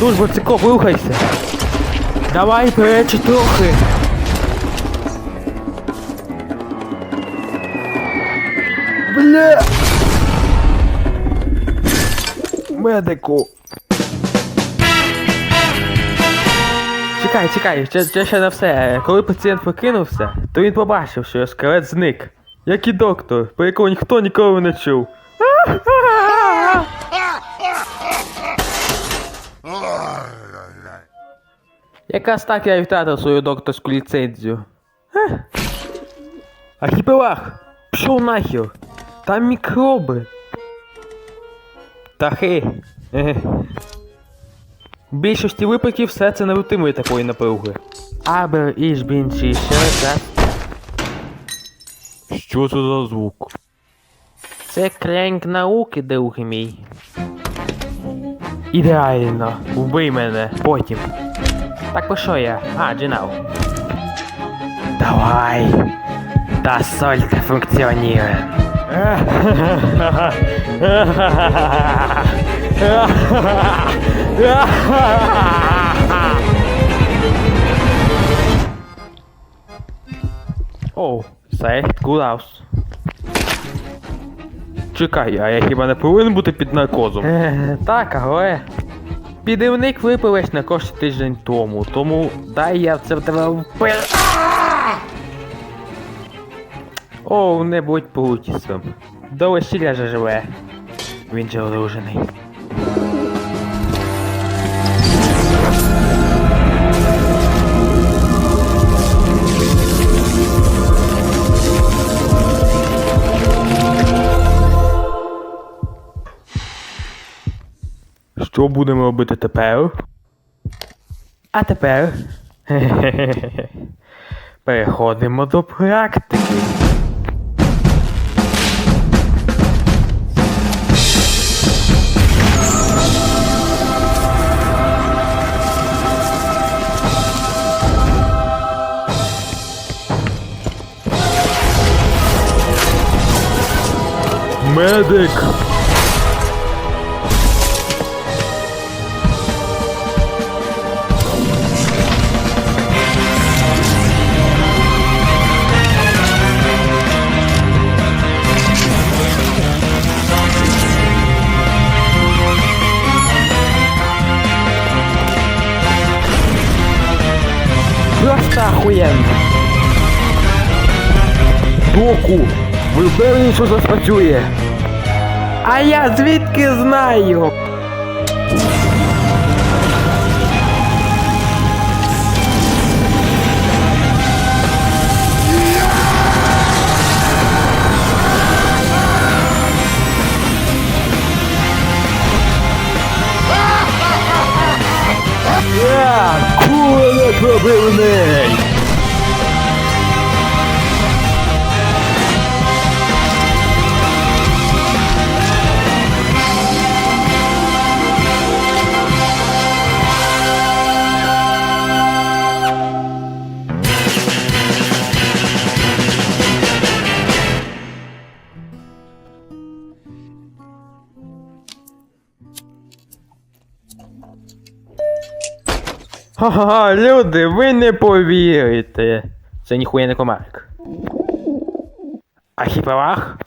Служба цикоп, рухайся. Давай перечі трохи. Бля. Медику. Чекай, чекай, це, це ще не все. Коли пацієнт прокинувся, то він побачив, що скелет зник. Як і доктор, про якого ніхто ніколи не чув. Якраз так я і втратив свою докторську ліцензію. Архіпелаг! Пішов нахер! Там мікроби. Птахи. Еге. В більшості випадків все це не витримує такої напруги. Ich bin sicher, dass... Що це за звук? Це кренк науки, друг мій. Ідеально. Вбий мене потім. Так що я? А, Джинау. Давай. Да солька функціонує. Оу, сейф Гудаус. Чекай, а я хіба не повинен бути під наркозом? Е, так, але. Підівник випив на кошти тиждень тому, тому дай я це в тебе впи... Оу, не будь путісом. До весілля же живе. Він же одружений. Що будемо робити тепер? А тепер. Переходимо до практики. Медик! Просто охуєнно. Доку, ви впевнені, що це спрацює? А я звідки знаю? Куля Ха-ха, люди, ви не повірите. Це ніхуя не комарик. Архіпелаг?